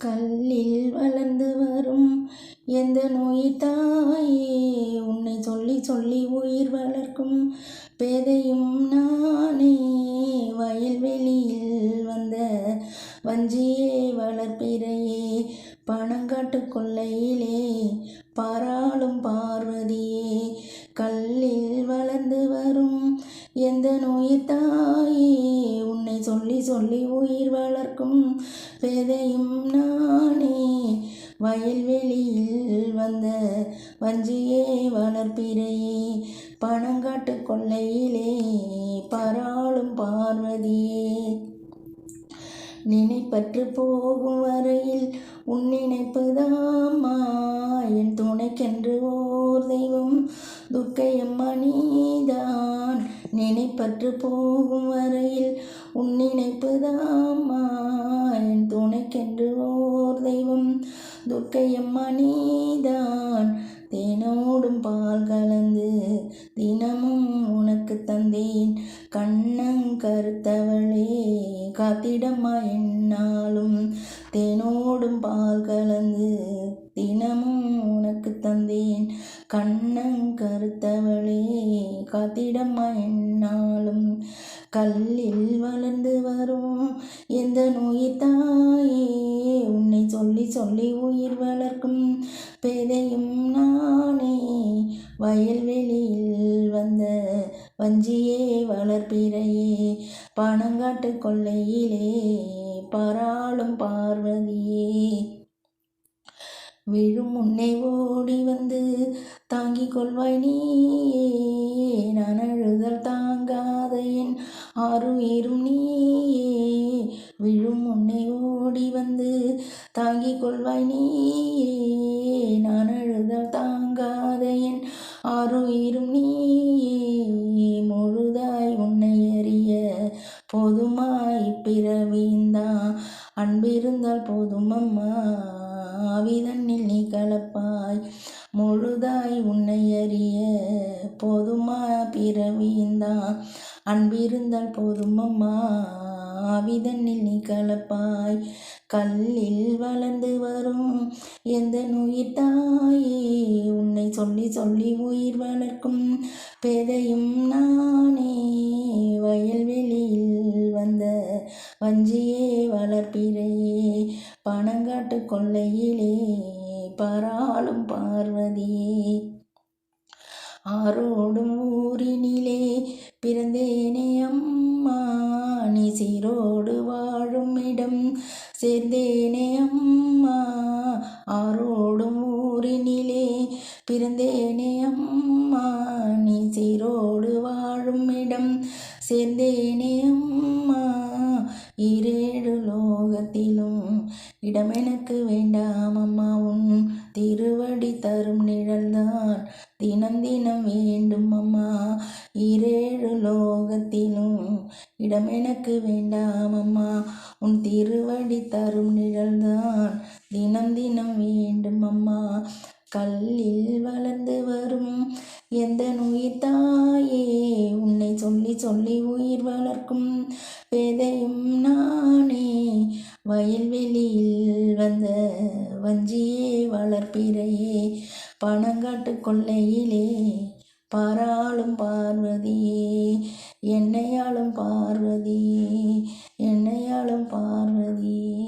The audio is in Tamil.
கல்லில் வளர்ந்து வரும் எந்த நோய் தாயே? உன்னை சொல்லி சொல்லி உயிர் வளர்க்கும் பேதையும் நானே. வயல்வெளியில் வந்த வஞ்சியே வளர்ப்பிறையே பணங்காட்டு கொள்ளையிலே பாராளும் பார்வதியே கல் வளர்க்கும் பெதையும் நானே வயல்வெளியில் வந்த வஞ்சியே வளர்ப்பிறையே பணங்காட்டு கொள்ளையிலே பராளும் பார்வதியே. நினைப்பற்று போகும் வரையில் உன் நினைப்புதாம்மா. என் துணைக்கென்று ஓர் தெய்வம் துர்க்கையம்மா நீதான் நினைப்பற்று போகும் வரையில் உன் நினைப்புதாம்மா என் துணைக்கென்று ஓர் தெய்வம். துர்க்கையம்மா நீதான் தேனோடும் பால் கலந்து தினமும் உனக்கு தந்தேன். கண்ணங் கருத்தவளே காத்திடம்மா என்னாலும். தேனோடும் பால் கலந்து தினமும் உனக்கு தந்தேன். கண்ணங் கருத்தவளே காத்திடம்மா என்னாலும். கல்லில் வளர்ந்து வரும் எந்த நோய் தாயே? உன்னை சொல்லி சொல்லி உயிர் வளர்க்கும் பெதையும் நானே. வயல்வெளியில் வந்த வஞ்சியே வளர்ப்பிறையே பணங்காட்டு கொள்ளையிலே பராளும் பார்வதியே. விழும் முன்னை ஓடி வந்து தாங்கிக் கொள்வாய் நீயே. ஆறுயிரும் நீயே. விழும் முன்னே ஓடி வந்து தாங்கிக் கொள்வாய் நீயே. நான் அழுதல் தாங்காத என் ஆறுயிரும் நீயே. முழுதாய் உன்னை அறிய போதுமாய் பிறவிந்தான் அன்பிருந்தால் போதும் அம்மா ஆவிதன்னில் நீ கலப்பாய். முழுதாய் உன்னை அறிய போதுமா? பிறவிந்தான் அன்பிருந்தால் போதும் அம்மா. ஆவிதன்னில் நீ கலப்பாய். கல்லில் வளர்ந்து வரும் எந்த நுயிர் தாயே? உன்னை சொல்லி சொல்லி உயிர் வளர்க்கும் பெதையும் நானே. வயல்வெளியில் வந்த வஞ்சியே வளர்ப்பிறையே பணங்காட்டு கொள்ளையிலே பராளும் பார்வதியே. ஆரோடும் ஊரின் ஆரோடும் ஊரினிலே பிறந்தேனே அம்மா. நீ சீரோடு வாழும் இடம் சேர்ந்தேனே அம்மா. இரேழு லோகத்திலும் இடம் எனக்கு வேண்டாம் அம்மா. உன் திருவடி தரும் நிழல்தான் தினம் தினம் வேண்டும் அம்மா. இரேழு லோகத்திலும் இடம் எனக்கு வேண்டாம் அம்மா. உன் திருவடி தரும் நிழல்தான் தினம் தினம் வேண்டும் அம்மா. கல்லில் வளர்ந்து வரும் எந்த உயிர் தாயே? உன்னை சொல்லி சொல்லி உயிர் வளர்க்கும் பேதையும் நானே. வயல்வெளியில் வந்த வஞ்சியே வளர்ப்பிறையே. பணங்காட்டு கொள்ளையிலே பாராளும் பார்வதியே. என்னையாளும் பார்வதியே என்னையாளும் பார்வதியே